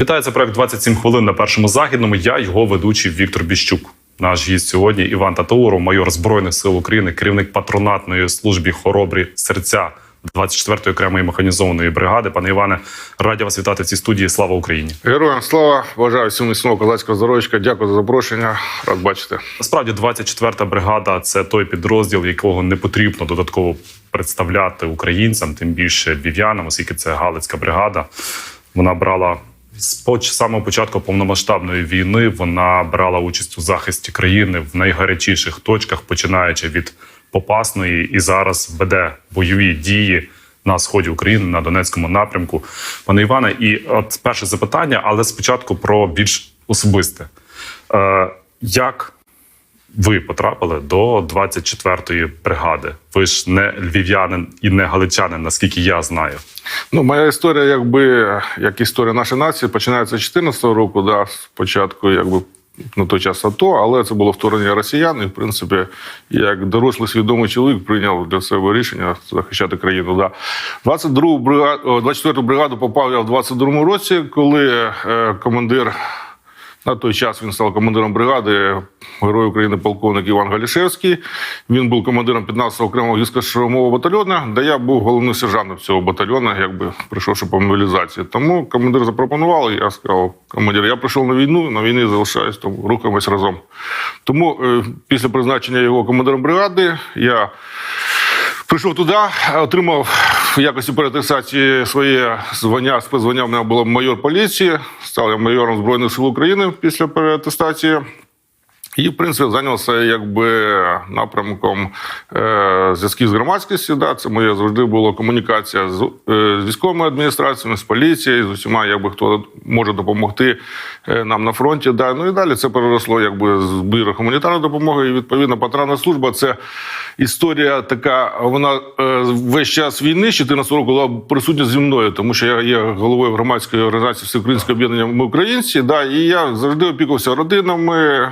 Вітаю, це проект 27 хвилин на першому західному. Я його ведучий Віктор Біщук. Наш гість сьогодні Іван Татауров, майор збройних сил України, керівник патронатної служби хоробрі серця 24-ї окремої механізованої бригади. Пане Іване, раді вас вітати в цій студії. Слава Україні! Героям слава, бажаю всім міцного козацького здоров'ячка. Дякую за запрошення. Рад бачити. Насправді, 24-та бригада це той підрозділ, якого не потрібно додатково представляти українцям, тим більше львів'янам, оскільки це Галицька бригада. Вона брала з самого початку повномасштабної війни. Вона брала участь у захисті країни в найгарячіших точках, починаючи від Попасної, і зараз веде бойові дії на сході України на Донецькому напрямку. Пане Іване, і от перше запитання, але спочатку про більш особисте. Е, як ви потрапили до 24-ї бригади? Ви ж не львів'янин і не галичанин, наскільки я знаю. Ну, моя історія, якби як історія нашої нації, починається з 14-го року. Да, спочатку, якби. На той час АТО, але це було вторгнення росіян. І, в принципі, як дорослий свідомий чоловік прийняв для себе рішення захищати країну. Да. 22 бригаду, 24-ту бригаду попав я в 22-му році, коли е, командир на той час він став командиром бригади, герой України полковник Іван Галішевський. Він був командиром 15-го окремого гірсько-штурмового де я був головним сержантом цього батальйону, якби прийшовши по мобілізації. Тому командир запропонував, і я сказав, командир, я прийшов на війну, на війні залишаюсь, тому рухаємось разом. Тому е, після призначення його командиром бригади я. Прийшов туди, отримав в якості перетисації своє звання, спецзвання. У мене було майор поліції. Став я майором Збройних сил України після переатестації. І, в принципі, зайнявся якби напрямком е, зв'язків з громадськістю. Да, це моє завжди була комунікація з, е, з військовими адміністраціями, з поліцією, з усіма, якби хто може допомогти е, нам на фронті. Да. Ну і далі це переросло якби збір гуманітарної допомоги. І відповідно патронна служба це історія така. Вона е, весь час війни з 14 року була присутня зі мною, тому що я є головою громадської організації Всеукраїнського об'єднання Ми українці. Да, і я завжди опікувався родинами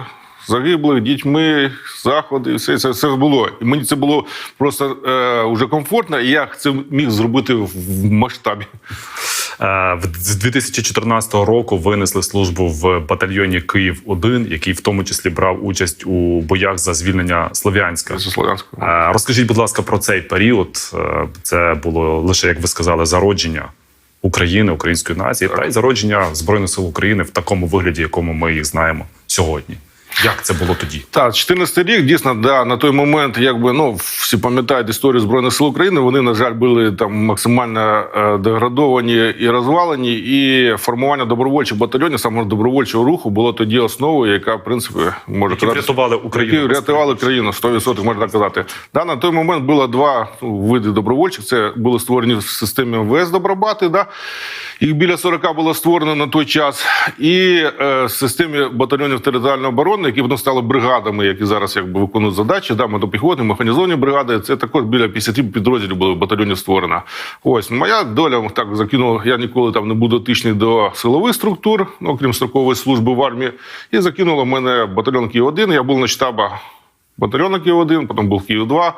загиблих, дітьми, заходи, все це все було. І мені це було просто е, вже комфортно, і я це міг зробити в масштабі. Е, З 2014 року винесли службу в батальйоні Київ 1 який в тому числі брав участь у боях за звільнення Слов'янська. Зі Слов'янського. Е, Розкажіть, будь ласка, про цей період. Е, Це було лише, як ви сказали, зародження України, української нації, та й зародження збройних сил України в такому вигляді, якому ми їх знаємо сьогодні. Як це було тоді? Так, 14 рік дійсно, да, на той момент, якби ну всі пам'ятають історію збройних сил України. Вони на жаль були там максимально е, деградовані і розвалені. І формування добровольчих батальйонів, саме добровольчого руху, було тоді основою, яка в принципі може Які казати, врятували Україну? які врятували країну 100%, можна так казати. Да, на той момент було два ну, види добровольчих. Це були створені в системі МВС Добробати. Да? Їх біля 40 було створено на той час. І е, в системі батальйонів територіальної оборони, які потім стали бригадами, які зараз якби виконують задачі, да, мотопіхотні, механізовані бригади. Це також біля 50 підрозділів було батальйонів створено. Ось моя доля так закинула. Я ніколи там не буду дотичний до силових структур, ну, окрім строкової служби в армії. І закинуло мене батальйон Київ 1 Я був на штаба батальйону Київ 1 потім був Київ 2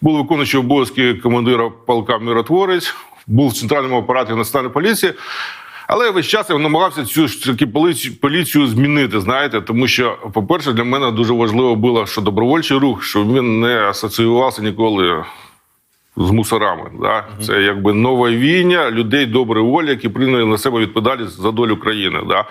був виконуючий обов'язки командира полка Миротворець, був в центральному апараті національної поліції. Але весь час я намагався цю ж таки поліцію, змінити, знаєте, тому що, по-перше, для мене дуже важливо було, що добровольчий рух, щоб він не асоціювався ніколи з мусорами. Да? Це якби нове війня людей доброї волі, які прийняли на себе відповідальність за долю країни. Да?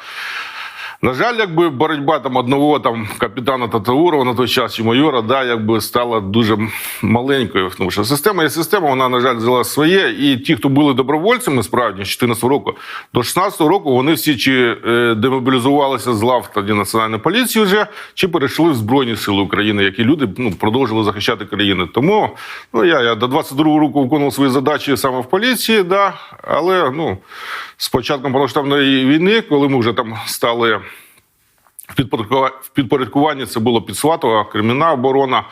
На жаль, якби боротьба там одного там капітана Татаурова на той час чи майора, да, якби стала дуже маленькою. Тому що система є система, вона, на жаль, взяла своє. І ті, хто були добровольцями, справді, з 14 року до 16 року, вони всі чи е, демобілізувалися з лав тоді національної поліції вже, чи перейшли в Збройні Сили України, які люди ну, продовжували захищати країну. Тому ну, я, я до 22 року виконував свої задачі саме в поліції, да, але ну, з початком повномасштабної війни, коли ми вже там стали в підпорядкуванні це було Підсватова, Кремінна оборона,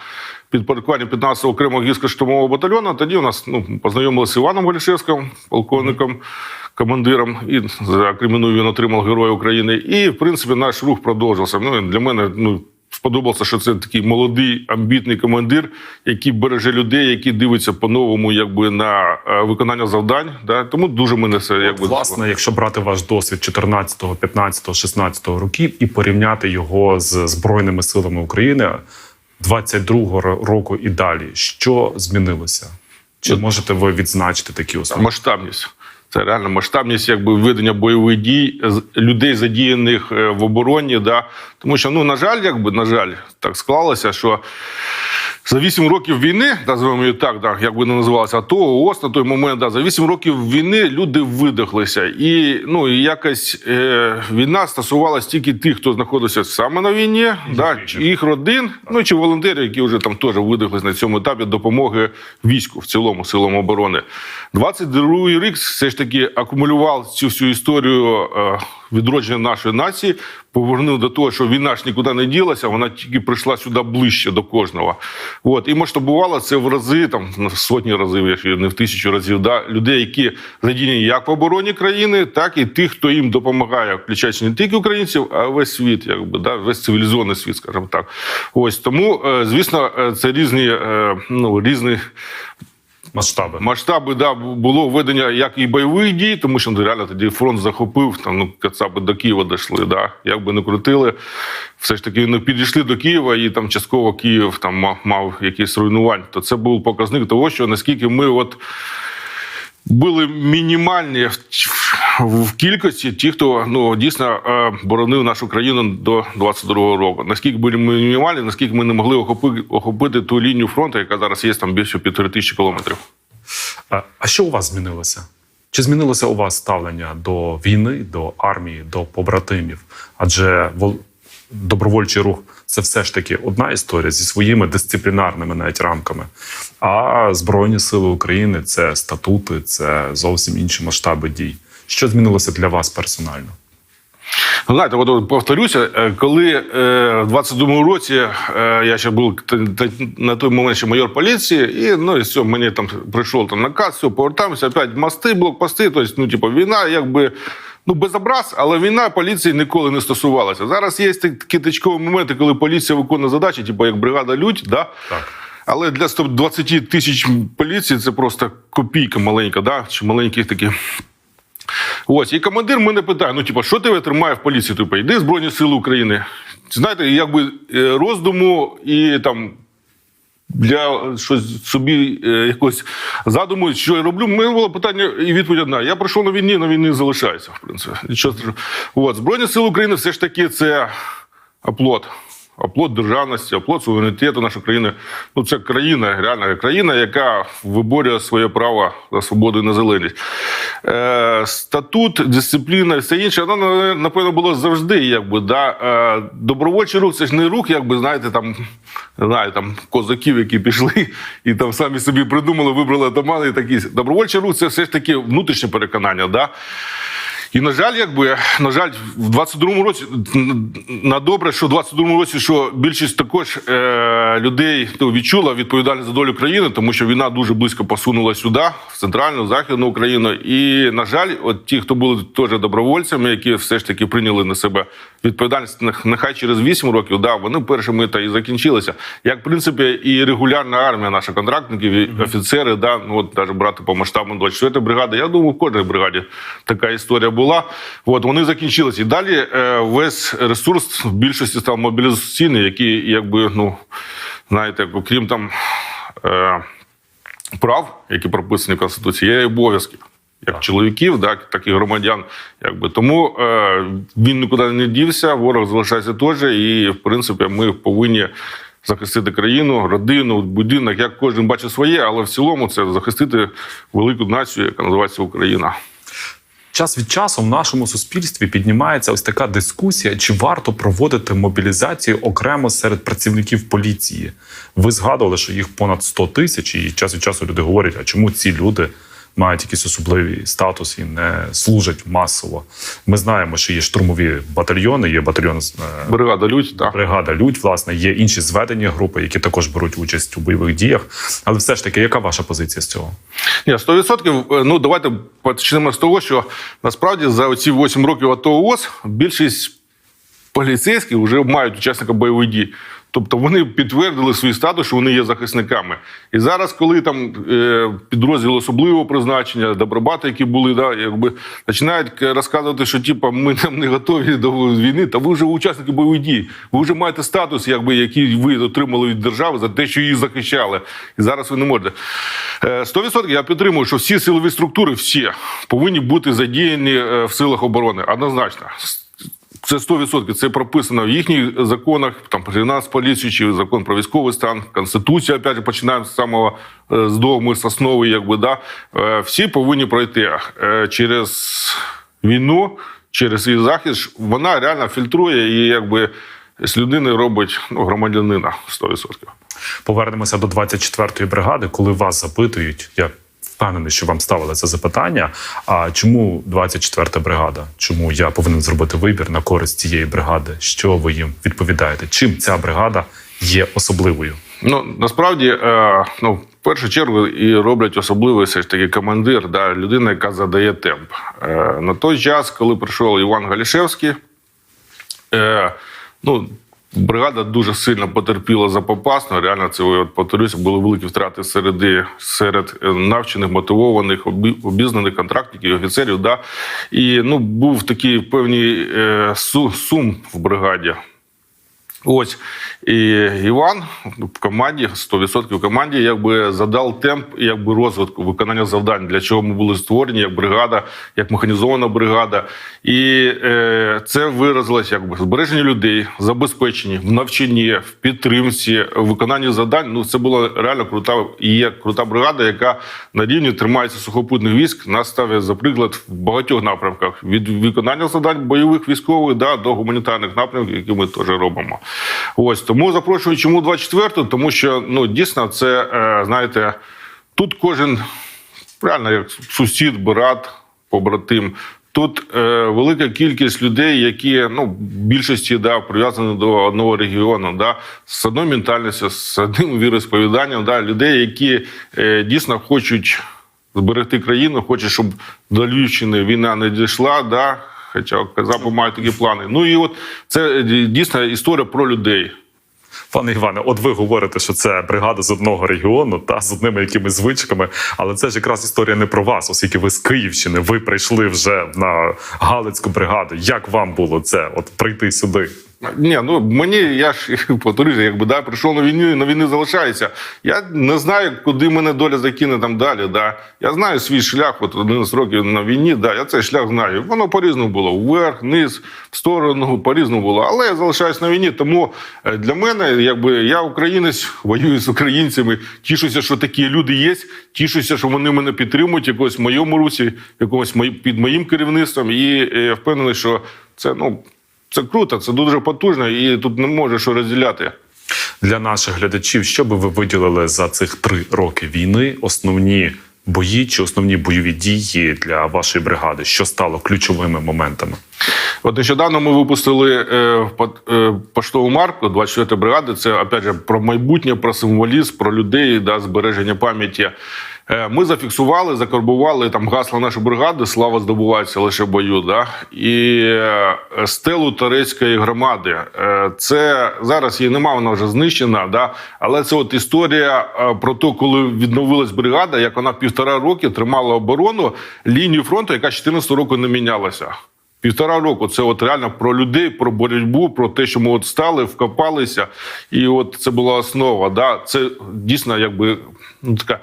підпорядкування 15-го окремого гірсько-штурмового батальйону. Тоді у нас ну, познайомилися з Іваном Голішевським, полковником, командиром, і за Креміну він отримав Героя України. І, в принципі, наш рух продовжився. Ну, для мене ну, сподобалося, що це такий молодий амбітний командир, який береже людей, який дивиться по-новому, якби на е, виконання завдань. Да? Тому дуже мене це якби Власне, якщо брати ваш досвід 14, 15, 16 років і порівняти його з Збройними силами України 22 року і далі, що змінилося? Чи можете ви відзначити такі успіхи? масштабність. Це реально масштабність якби ведення бойових дій людей, задіяних е, в обороні. Да? Тому що, ну на жаль, якби на жаль, так склалося, що за 8 років війни, називаємо її так, да, як би не називалося, АТО, ООС на той момент, да, за 8 років війни люди видохлися. І ну і якось е, війна стосувалась тільки тих, хто знаходився саме на війні, да, їх родин, ну чи волонтерів, які вже там теж видихлись на цьому етапі допомоги війську в цілому силам оборони. 22-й рік все ж таки акумулював цю всю історію е, відродження нашої нації, повернув до того, що війна ж нікуди не ділася, вона тільки прийшла сюди ближче до кожного. От і масштабувала це в рази, там на сотні разів, якщо не в тисячу разів, да, людей, які задіяні як в обороні країни, так і тих, хто їм допомагає, включаючи не тільки українців, а весь світ, якби да, весь цивілізований світ, скажімо так. Ось тому, е, звісно, е, це різні, е, ну різні Масштаби. масштаби да, було введення як і бойових дій, тому що ну, реально тоді фронт захопив, там ну кацапи до Києва дійшли. Да, як би не крутили, все ж таки не підійшли до Києва, і там частково Київ там мав якісь руйнувань. То це був показник того, що наскільки ми от. Були мінімальні в, кількості ті, хто ну дійсно е, боронив нашу країну до 22-го року. Наскільки були ми мінімальні, наскільки ми не могли охопити, охопити ту лінію фронту, яка зараз є там більше півтори тисячі кілометрів. А, а що у вас змінилося? Чи змінилося у вас ставлення до війни, до армії, до побратимів? Адже вол- добровольчий рух це все ж таки одна історія зі своїми дисциплінарними навіть рамками. А Збройні Сили України це статути, це зовсім інші масштаби дій. Що змінилося для вас персонально? Ну, знаєте, от, повторюся, е, коли е, в 22-му році е, я ще був на той момент ще майор поліції, і ну і все, мені там прийшов там наказ, все, повертаємося, опять мости, блокпости. Тобто, ну, типу, війна, якби. Ну, без образ, але війна поліції ніколи не стосувалася. Зараз є такі тичкові моменти, коли поліція виконує задачі, типу як бригада Людь, да? Так. Але для 120 тисяч поліції це просто копійка маленька, да? чи маленьких такі. Ось, і командир мене питає: ну, типу, що тебе тримає в поліції? Типу, йди Збройні Сили України. Знаєте, якби е, роздуму і там. Для щось собі е, якось задуму, що я роблю. Мене було питання і відповідь одна. Я прийшов на війні, на війні залишаюся, в принципі. От, Збройні Сили України все ж таки це оплот. Оплот державності, оплот суверенітету нашої країни. Ну, це країна, реальна країна, яка виборює своє право на свободу і незалежність. Е, статут, дисципліна все інше, воно, напевно, було завжди. Якби, да? е, добровольчий рух це ж не рух, якби, знаєте, там, не знаю, там козаків, які пішли і там самі собі придумали, вибрали атамани і такі. Добровольчий рух це все ж таки внутрішнє переконання. Да? І на жаль, якби на жаль, в 22-му році на добре, що в 22-му році, що більшість також е, людей ну, відчула відповідальність за долю країни, тому що війна дуже близько посунула сюди, в центральну, західну Україну. І на жаль, от ті, хто були теж добровольцями, які все ж таки прийняли на себе відповідальність, нехай через 8 років, да, вони першими та і закінчилися. Як в принципі, і регулярна армія, наша контрактників, і офіцери, да, ну от навіть брати по масштабу 24 бригади. Я думаю, в кожній бригаді така історія була. От вони закінчилися. І далі е, весь ресурс в більшості став мобілізаційний, який, якби, ну знаєте, окрім там. Е, прав, які прописані в Конституції, є і обов'язки. Як чоловіків, так, так і громадян. Якби. Тому е, він нікуди не дівся, ворог залишається теж. І, в принципі, ми повинні захистити країну, родину, будинок, як кожен бачить своє, але в цілому це захистити велику націю, яка називається Україна. Час від часу в нашому суспільстві піднімається ось така дискусія, чи варто проводити мобілізацію окремо серед працівників поліції. Ви згадували, що їх понад 100 тисяч, і час від часу люди говорять, а чому ці люди мають якийсь особливий статус і не служать масово. Ми знаємо, що є штурмові батальйони, є батальйон е, Бригада Людь, так. бригада Людь, власне, є інші зведені групи, які також беруть участь у бойових діях. Але все ж таки, яка ваша позиція з цього? Ні, 100%. Ну, давайте почнемо з того, що насправді за ці 8 років АТО ООС більшість поліцейські вже мають учасника бойових дій. Тобто вони підтвердили свій статус, що вони є захисниками. І зараз, коли там е, підрозділ особливого призначення, добробати, які були, да, якби починають розказувати, що типа ми там не готові до війни, та ви вже учасники бойових дій. Ви вже маєте статус, якби який ви отримали від держави за те, що її захищали. І зараз ви не можете. Е, 100% я підтримую, що всі силові структури, всі повинні бути задіяні е, в силах оборони. Однозначно. Це 100%. Це прописано в їхніх законах, там про Нацполіцію, чи закон про військовий стан, конституція. Опять починаємо з самого е, з догми з основи, якби да Е, всі повинні пройти Е, через війну, через її захист. Вона реально фільтрує і якби з людини робить ну, громадянина 100%. Повернемося до 24-ї бригади, коли вас запитують. Я впевнений, що вам ставили це запитання. А чому 24-та бригада? Чому я повинен зробити вибір на користь цієї бригади? Що ви їм відповідаєте? Чим ця бригада є особливою? Ну насправді, е, ну в першу чергу і роблять особливий все ж таки командир, да, людина, яка задає темп. Е, на той час, коли прийшов Іван Галішевський, е, ну. Бригада дуже сильно потерпіла за Попасно. Реально, це от, повторюся, були великі втрати серед, серед навчених, мотивованих, обі- обізнаних контрактників, офіцерів. Да? І ну, був такий певний е, су- сум в бригаді. Ось і Іван в команді 100% в команді, якби задав темп якби розвитку виконання завдань, для чого ми були створені як бригада, як механізована бригада. І е, це виразилось якби в збереженні людей, забезпеченні, в навчанні, в підтримці, в виконанні завдань. Ну це була реально крута і є крута бригада, яка на рівні тримається сухопутних військ. Нас ставить за приклад в багатьох напрямках від виконання завдань бойових військових да, до гуманітарних напрямків, які ми теж робимо. Ось тому запрошую, чому 24 тому що ну дійсно це е, знаєте, тут кожен реально як сусід, брат, побратим. Тут е, велика кількість людей, які ну більшості да прив'язані до одного регіону, да з одною ментальністю, з одним віросповіданням, да людей, які е, дійсно хочуть зберегти країну, хочуть, щоб до Львівщини війна не дійшла. Да, Хоча Казапи мають такі плани. Ну і от це е, дійсно історія про людей. Пане Іване, от ви говорите, що це бригада з одного регіону та з одними якимись звичками, але це ж якраз історія не про вас, оскільки ви з Київщини, ви прийшли вже на Галицьку бригаду. Як вам було це? От прийти сюди? Ні, ну мені я ж повторюся, якби да, прийшов на війну і на війні залишаюся. Я не знаю, куди мене доля закине там далі. Да. Я знаю свій шлях, от 11 років на війні, да, я цей шлях знаю. Воно по-різному було. Вверх, вниз, в сторону, по-різному було. Але я залишаюсь на війні. Тому е, для мене, якби я українець, воюю з українцями, тішуся, що такі люди є. Тішуся, що вони мене підтримують, якось в моєму русі, якогось під моїм керівництвом. І е, впевнений, що це ну. Це круто, це дуже потужно, і тут не може що розділяти. Для наших глядачів, що би ви виділили за цих три роки війни? Основні бої чи основні бойові дії для вашої бригади? Що стало ключовими моментами? От нещодавно ми випустили е, е, поштову марку 24 бригади. Це опять же про майбутнє, про символізм, про людей, да, збереження пам'яті. Е, Ми зафіксували, закарбували там гасло нашої бригади Слава здобувається лише бою. Да? І е, стелу турецької громади. Е, Це зараз її немає, вона вже знищена. Да? Але це от історія про те, коли відновилась бригада, як вона півтора роки тримала оборону лінію фронту, яка 14 року не мінялася. Півтора року це от реально про людей, про боротьбу, про те, що ми от стали, вкопалися, і от це була основа. Да? Це дійсно якби ну, така.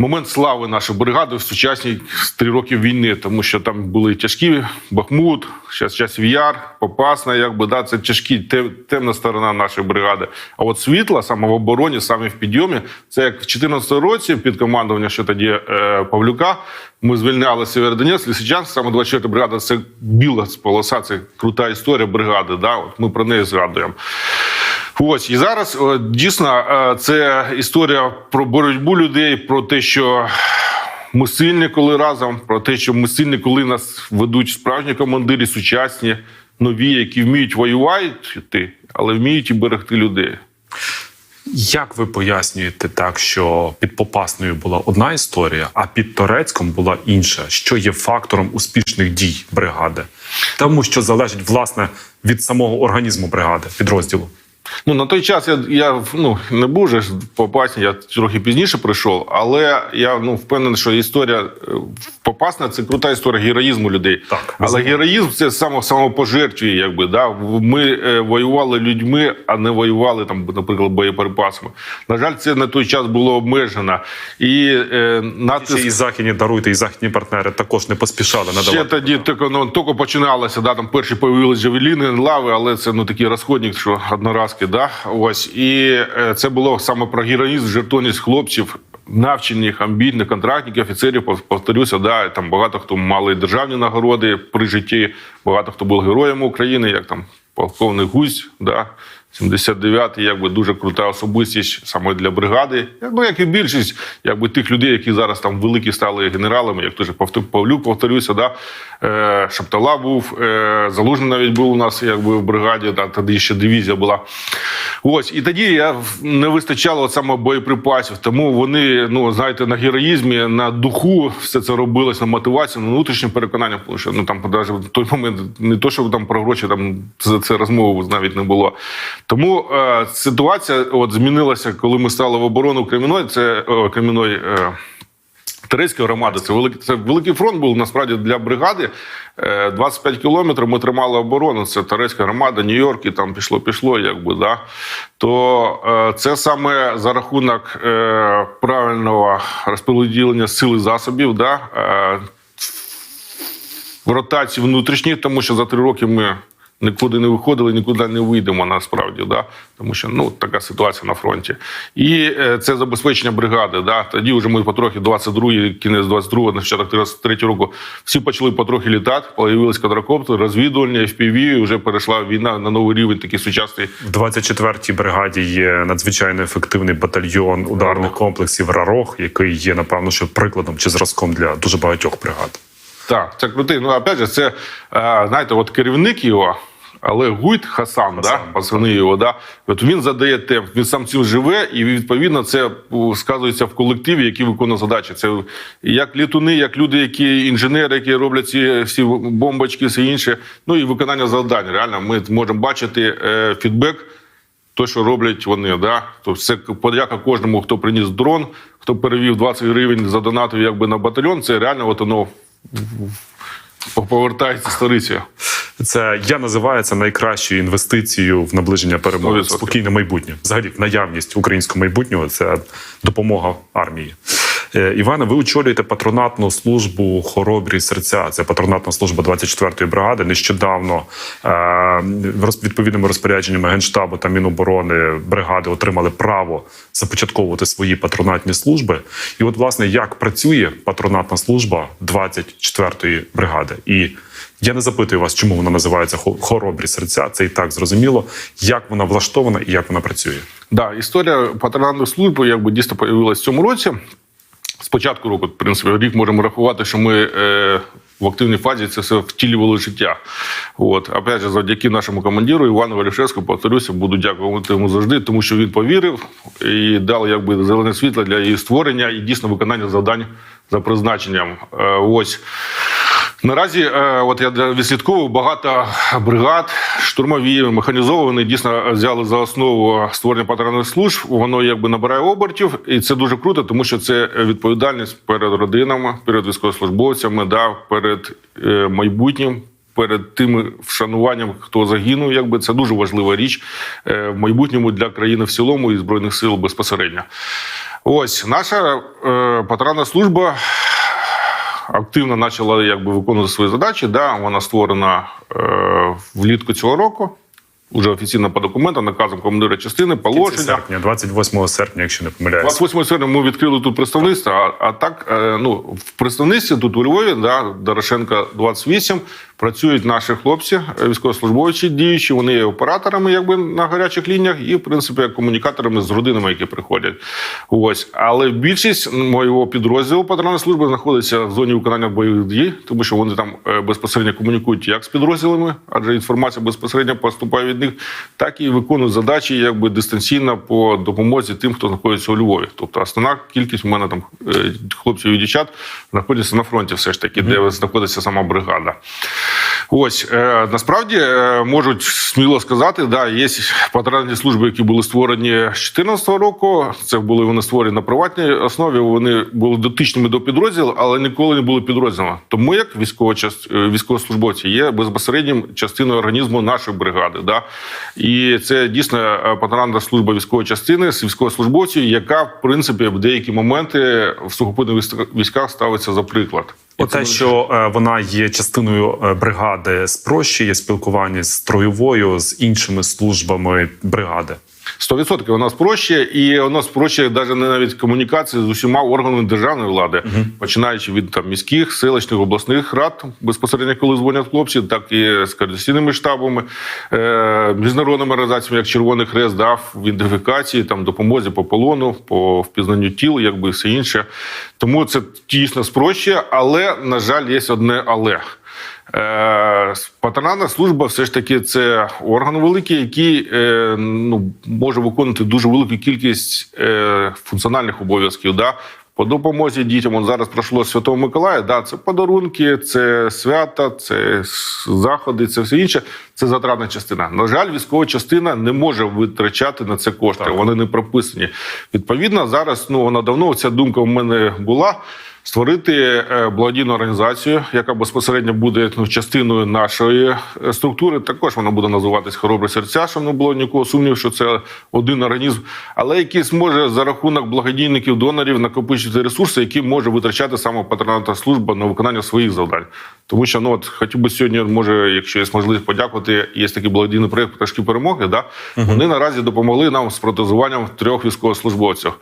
Момент слави нашої бригади в сучасній три роки війни, тому що там були тяжкі Бахмут, зараз час Яр, Попасна, якби да, це тяжкі те- темна сторона нашої бригади. А от світла саме в обороні, саме в підйомі, це як в 2014 році під командуванням ще тоді е, Павлюка. Ми звільняли Сєвєродонецьк, Лисичанськ, саме 24 бригада. Це біла полоса, це крута історія бригади. Да? От ми про неї згадуємо. Ось і зараз о, дійсно е, це історія про боротьбу людей, про те, що ми сильні, коли разом, про те, що ми сильні, коли нас ведуть справжні командири, сучасні, нові, які вміють воювати, але вміють і берегти людей. Як ви пояснюєте так, що під Попасною була одна історія, а під Торецьком була інша, що є фактором успішних дій бригади? Тому що залежить власне від самого організму бригади, підрозділу. Ну на той час я, я ну не був же ж в Попасні, я трохи пізніше прийшов, але я ну впевнений, що історія е, Попасна це крута історія героїзму людей. Так, але героїзм це само самопожертвує, якби да. Ви е, воювали людьми, а не воювали там, наприклад, боєприпасами. На жаль, це на той час було обмежено. І е, натиск і західні даруйте, і західні партнери також не поспішали надавати. Ще тоді тільки, ну, тільки починалося, да, там перші появилися джавеліни, лави, але це ну такий розходник, що одноразки, да. Ось. І е, це було саме про героїзм, жертовність хлопців, навчених, амбітних контрактників, офіцерів. Пов- Повторюся, да, там багато хто мали державні нагороди при житті, багато хто був героєм України, як там полковник Гусь, да. 79-й, якби дуже крута особистість саме для бригади. Ну, як і більшість, якби тих людей, які зараз там великі стали генералами, як теж Павлюк, повторюся, да? е, Шаптала був, е, Залужний навіть був у нас якби в бригаді, да, тоді ще дивізія була. Ось, і тоді я не вистачало саме боєприпасів. Тому вони, ну знаєте, на героїзмі, на духу все це робилось, на мотивацію, на внутрішнє переконання. Тому що ну там в той момент не то, що там про гроші там за це розмови навіть не було. Тому е, ситуація от змінилася, коли ми стали в оборону Креміної. Це о, Креміної. Е, Турецька громада це великий це великий фронт був насправді для бригади. Е, 25 кілометрів ми тримали оборону. Це Турецька громада, Нью-Йорк, і там пішло, пішло, якби да. То е, це саме за рахунок е, правильного розподілення сил і засобів, да, е, в ротації внутрішніх, тому що за три роки ми нікуди не виходили, нікуди не вийдемо насправді, да? тому що ну така ситуація на фронті. І е, це забезпечення бригади. Да? Тоді вже ми потрохи 22-й, кінець 22-го, на початок 33-го року, всі почали потрохи літати, появились квадрокоптери, розвідувальні, FPV, і вже перейшла війна на новий рівень, такий сучасний. В 24-й бригаді є надзвичайно ефективний батальйон ударних комплексів Рарох, який є, напевно, що прикладом чи зразком для дуже багатьох бригад. Так, це крутий. Ну, опять же, це, е, знаєте, от керівник його, але Гуйт Хасан, да, Хасан, пацани його, да, от він задає темп, він сам цим живе, і відповідно це сказується в колективі, який виконує задачі. Це як літуни, як люди, які інженери, які роблять ці всі бомбочки, все інше. Ну і виконання завдань. Реально, ми можемо бачити е, фідбек. То, що роблять вони, да? Тобто це подяка кожному, хто приніс дрон, хто перевів 20 гривень за донату якби на батальйон. Це реально от воно повертається сторицею. Це я називаю це найкращою інвестицією в наближення перемоги, 100%. спокійне майбутнє. Взагалі, наявність українського майбутнього це допомога армії. Е, Іване, ви очолюєте патронатну службу хоробрі серця. Це патронатна служба 24-ї бригади. Нещодавно е, відповідними розпорядженнями генштабу та міноборони бригади отримали право започатковувати свої патронатні служби. І от, власне, як працює патронатна служба 24-ї бригади? І я не запитую вас, чому вона називається хоробрі серця. Це і так зрозуміло. Як вона влаштована і як вона працює? Да, історія патронатної служби якби дійсно появилась в цьому році. З початку року, в принципі, рік можемо рахувати, що ми е, в активній фазі це все втілювали життя. От, опять же, завдяки нашому командиру Івану Валішевську, повторюся, буду дякувати йому завжди, тому що він повірив і дав якби зелене світло для її створення і дійсно виконання завдань за призначенням. Е, ось. Наразі, е, от я відслідковував багато бригад, штурмові, механізовані, дійсно взяли за основу створення патронних служб. Воно якби набирає обертів, і це дуже круто, тому що це відповідальність перед родинами, перед військовослужбовцями, да, перед е, майбутнім. Перед тим вшануванням, хто загинув, якби це дуже важлива річ е, в майбутньому для країни в цілому і збройних сил безпосередньо. Ось наша е, патронна служба активно почала якби виконувати свої задачі. Да, вона створена е, влітку цього року. Уже офіційно по документам, наказом командира частини, положення. серпня, 28 серпня, якщо не помиляюсь. 28 серпня ми відкрили тут представництво. А, а так, е, ну в представництві тут у Львові, да, Дорошенка 28, Працюють наші хлопці, е, військовослужбовці діючі. Вони є операторами, якби на гарячих лініях, і в принципі як комунікаторами з родинами, які приходять. Ось, але більшість моєго підрозділу патрульної служби знаходиться в зоні виконання бойових дій, тому що вони там е, безпосередньо комунікують як з підрозділами, адже інформація безпосередньо поступає від них, так і виконують задачі якби дистанційно по допомозі тим, хто знаходиться у Львові. Тобто основна кількість у мене там е, хлопців і дівчат знаходяться на фронті, все ж таки, де знаходиться сама бригада. Ось е, насправді е, можуть сміло сказати, да, є патрульні служби, які були створені з 2014 року. Це були вони створені на приватній основі. Вони були дотичними до підрозділу, але ніколи не були підрозділами. Тому як військова част- е, військовослужбовці є безпосереднім частиною організму нашої бригади. Да? І це дійсно патрульна служба військової частини з військовослужбовців, яка в принципі в деякі моменти в сухопутних військ- військах ставиться за приклад. Оте, що е, вона є частиною е, бригади, спрощує спілкування з троєвою з іншими службами бригади. 100% вона спрощує, і вона спрощує навіть навіть комунікації з усіма органами державної влади, починаючи від там міських, селищних, обласних рад, безпосередньо коли дзвонять хлопці, так і з координаційними штабами, е, міжнародними організаціями, як Червоний Хрест, дав в ідентифікації, там допомозі по полону, по впізнанню тіл, якби все інше. Тому це дійсно спрощує, але на жаль, є одне але. Е, Патронатна служба все ж таки це орган великий, який е, ну, може виконувати дуже велику кількість е, функціональних обов'язків. Да? По допомозі дітям От зараз пройшло Святого Миколая. Да, це подарунки, це свята, це заходи, це все інше. Це затратна частина. На жаль, військова частина не може витрачати на це кошти. Вони не прописані. Відповідно, зараз ну вона давно ця думка в мене була. Створити е, благодійну організацію, яка безпосередньо буде ну, частиною нашої е, структури. Також вона буде називатись Хоробре серця, щоб не було нікого сумніву, що це один організм, але який зможе за рахунок благодійників, донорів накопичити ресурси, які може витрачати саме патронатна служба на виконання своїх завдань. Тому що ну от хотів би сьогодні, може, якщо є можливість подякувати, є такий благодійний проєкт «Пташки перемоги. Да? Вони наразі допомогли нам з протезуванням трьох військовослужбовців.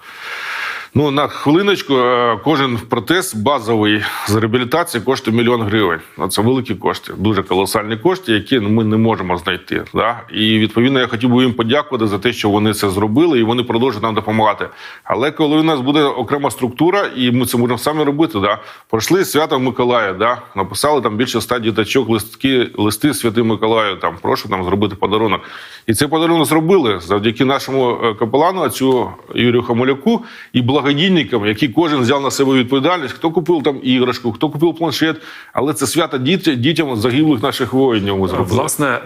Ну на хвилиночку, е, кожен протез базовий з реабілітації коштує мільйон гривень. Ну, Це великі кошти, дуже колосальні кошти, які ну, ми не можемо знайти. Да? І відповідно я хотів би їм подякувати за те, що вони це зробили, і вони продовжують нам допомагати. Але коли у нас буде окрема структура, і ми це можемо самі робити, да? пройшли свято Миколая, да? написали там більше ста діточок, листки, листи Святим Миколаю. Там прошу там зробити подарунок. І цей подарунок зробили завдяки нашому е, капелану, отцю Юрію Хамуляку і благодійникам, які кожен взяв на себе відповідальність. Хто купив там іграшку, хто купив планшет. Але це свято діт- дітям загиблих наших воїнів. Ми зробили. Власне, е,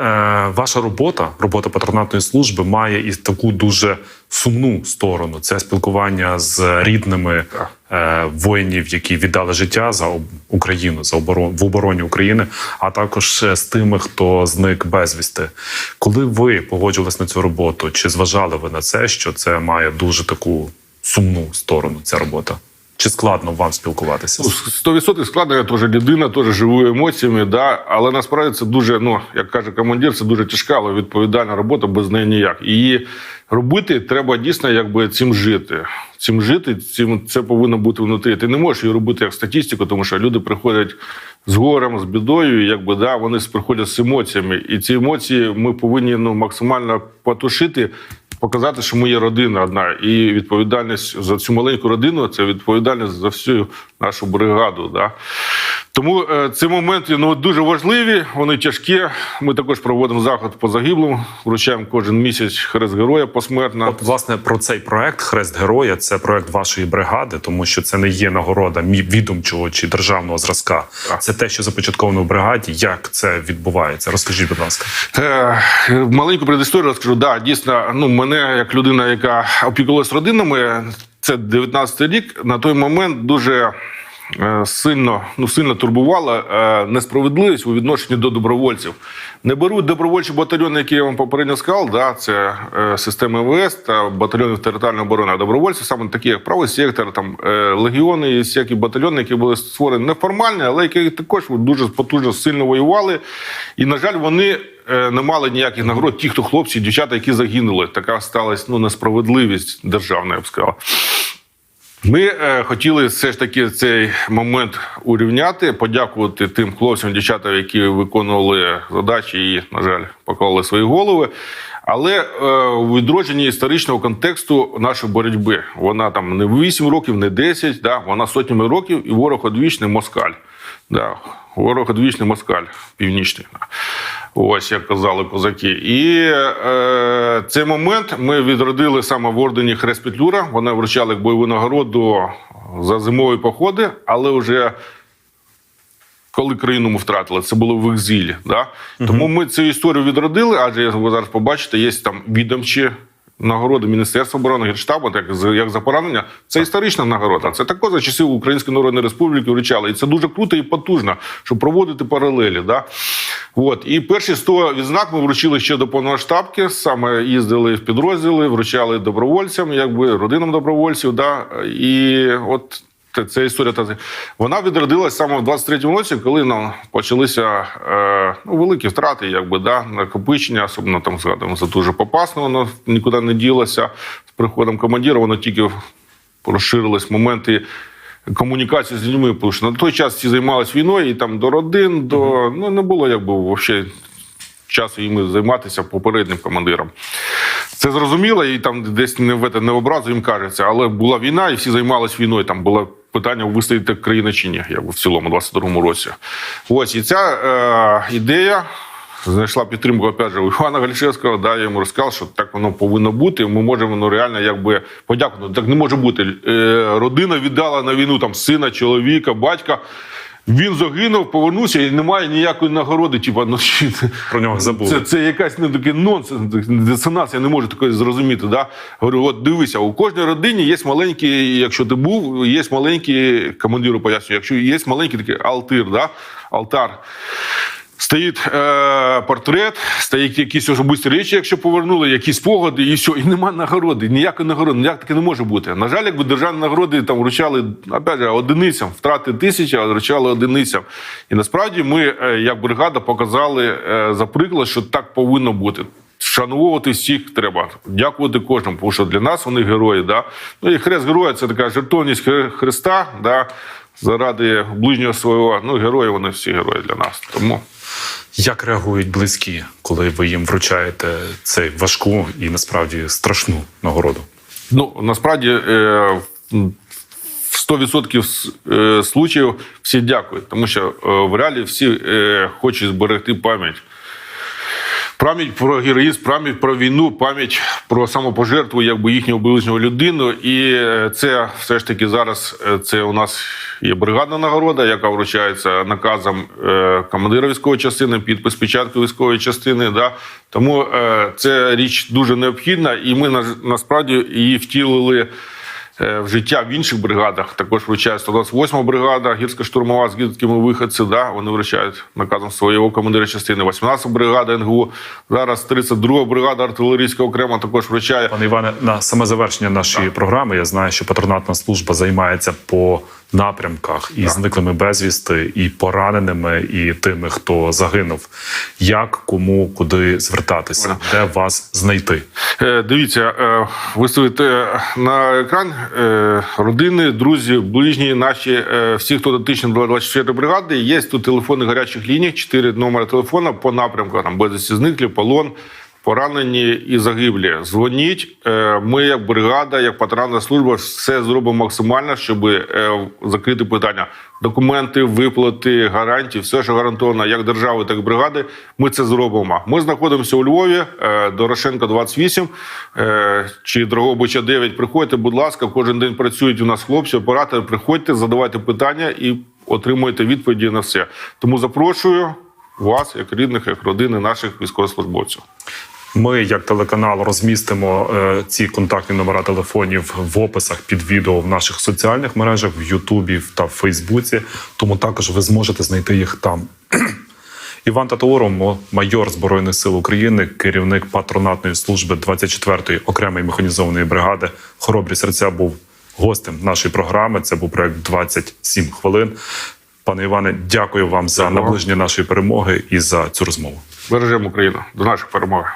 ваша робота, робота патронатної служби, має і таку дуже сумну сторону. Це спілкування з рідними е, воїнів, які віддали життя за Україну, за оборон в обороні України, а також е, з тими, хто зник безвісти. Коли ви погоджувались на цю роботу, чи зважали ви на це, що це має дуже таку сумну сторону? Ця робота? Чи складно вам спілкуватися? Ну, 100% складно, я теж людина, теж живу емоціями, да? але насправді це дуже, ну як каже командир, це дуже тяжка, але відповідальна робота без неї ніяк. І Її робити треба дійсно якби цим жити. Цим жити, цим це повинно бути внутрі. Ти не можеш її робити як статистику, тому що люди приходять з горем, з бідою, якби да, вони приходять з емоціями. І ці емоції ми повинні ну, максимально потушити. Показати, що ми є родина одна, і відповідальність за цю маленьку родину це відповідальність за всю нашу бригаду. Да? Тому е, ці моменти ну, дуже важливі, вони тяжкі. Ми також проводимо заход по загиблим, вручаємо кожен місяць хрест героя посмертно. От, власне, про цей проект Хрест Героя це проект вашої бригади, тому що це не є нагорода відомчого чи державного зразка. Так. Це те, що започатковано в бригаді. Як це відбувається? Розкажіть, будь ласка. Е, маленьку предісторію розкажу. Да, дійсно, ну мене як людина, яка опікувалась родинами, це 19 рік. На той момент дуже е, сильно, ну сильно турбувала е, несправедливість у відношенні до добровольців. Не беруть добровольчі батальйони, які я вам попередньо сказав. Да, це е, системи МВС та батальйони територіальної оборони. А добровольці саме такі, як правий сектор, там легіони і всякі батальйони, які були створені неформальні, але які також дуже потужно сильно воювали. І на жаль, вони не мали ніяких нагород. Ті, хто хлопці, дівчата, які загинули. Така сталася ну несправедливість державна, я б сказав. Ми е, хотіли все ж таки цей момент урівняти, подякувати тим хлопцям, дівчатам, які виконували задачі і, на жаль, поклали свої голови. Але е, у відродженні історичного контексту нашої боротьби вона там не 8 років, не 10, да, вона сотнями років, і ворог одвічний москаль. Да, ворог одвічний москаль північний. Ось як казали козаки. І е, цей момент ми відродили саме в ордені Хрест Петлюра. Вони вручали бойову нагороду за зимові походи, але вже коли країну ми втратили, це було в екзилі. Да? Тому ми цю історію відродили, адже ви зараз побачите, є там відомчі. Нагороди Міністерства оборони Генштабу, так як за поранення, це історична нагорода. Це також за часів Української Народної Республіки вручали. І це дуже круто і потужно, щоб проводити паралелі. Да? От. І перші 100 відзнак ми вручили ще до повноштабки. Саме їздили в підрозділи, вручали добровольцям, якби родинам добровольців. Да? І от це історія. та- Вона відродилась саме в 23-му році, коли нам почалися е, ну, великі втрати, якби да, накопичення, особливо там згадуємо за дуже попасно, воно нікуди не ділося. З приходом командира воно тільки розширились моменти. Комунікації з людьми, тому що на той час всі займалися війною, і там до родин, до ну не було якби взагалі часу їм займатися попереднім командиром. Це зрозуміло, і там десь не в не образу їм кажеться, але була війна, і всі займалися війною. Там було питання вистоїти країна чи ні, як в цілому, 22-му році. Ось і ця е, ідея. Знайшла підтримку опять же, у Івана Гальшевського, да, я йому розказав, що так воно повинно бути. Ми можемо ну, реально якби подякувати. Так не може бути. Е, родина віддала на війну там сина, чоловіка, батька. Він загинув, повернувся і немає ніякої нагороди. Типа, ну чи Про нього забули. Це, це якась не такий нонсенс, дисонанс, я не можу такої зрозуміти. Да? Говорю, от дивися, у кожній родині є маленький, якщо ти був, є маленький, командиру пояснюю, якщо є маленький такий алтир, да? алтар. Стоїть е, портрет, стоять якісь особисті речі, якщо повернули, якісь спогади, і все, і нема нагороди. Ніякої нагороди, ніяк таке не може бути. На жаль, якби державні нагороди там вручали опять же, одиницям, втрати тисячі, а вручали одиницям. І насправді ми, е, як бригада, показали е, за приклад, що так повинно бути. Вшановувати всіх треба, дякувати кожному, тому що для нас вони герої. Да? Ну і хрест героя це така жертовність Христа, да? заради ближнього свого. Ну, герої вони всі герої для нас. Тому. Як реагують близькі, коли ви їм вручаєте цей важку і насправді страшну нагороду? Ну насправді е, в 100% е, случаїв всі дякують, тому що е, в реалі всі хочуть зберегти пам'ять. Пам'ять про героїзм, пам'ять про війну, пам'ять про самопожертву якби їхнього ближнього людину. І е, це все ж таки зараз е, це у нас є бригадна нагорода, яка вручається наказом е, командира військової частини, підпис печатки військової частини. Да? Тому це річ дуже необхідна, і ми насправді її втілили. Е, В життя в інших бригадах також вручає 128 бригада, гірська штурмова з гірськими виходці. Да, вони вручають наказом свого командира частини. 18 бригада НГУ. Зараз 32 бригада артилерійська окремо також вручає. Пане Іване, на саме завершення нашої програми я знаю, що патронатна служба займається по напрямках і зниклими безвісти, і пораненими, і тими, хто загинув. Як, кому, куди звертатися, де вас знайти? Е, Дивіться, е, виставити на екран е, родини, друзі, ближні наші, е, всі, хто дотичний до 24 бригади. Є тут телефони гарячих ліній, 4 номери телефона по напрямку, там безвісті зниклі, полон. Поранені і загиблі. Дзвоніть. Е, Ми, як бригада, як патронатна служба, все зробимо максимально, щоб е, закрити питання. Документи, виплати, гарантії, все, що гарантовано як держави, так і бригади. Ми це зробимо. Ми знаходимося у Львові, е, Дорошенка 28 е, чи Дрогобича 9. Приходьте, будь ласка, кожен день працюють у нас хлопці, оператори. Приходьте, задавайте питання і отримуєте відповіді на все. Тому запрошую вас, як рідних, як родини наших військовослужбовців. Ми, як телеканал, розмістимо е, ці контактні номера телефонів в описах під відео в наших соціальних мережах, в Ютубі та в Фейсбуці. Тому також ви зможете знайти їх там. Іван Татауров, майор Збройних сил України, керівник патронатної служби 24-ї окремої механізованої бригади. Хоробрі серця був гостем нашої програми. Це був проект 27 хвилин. Пане Іване, дякую вам за наближення нашої перемоги і за цю розмову. Бережемо Україну до нашої перемоги.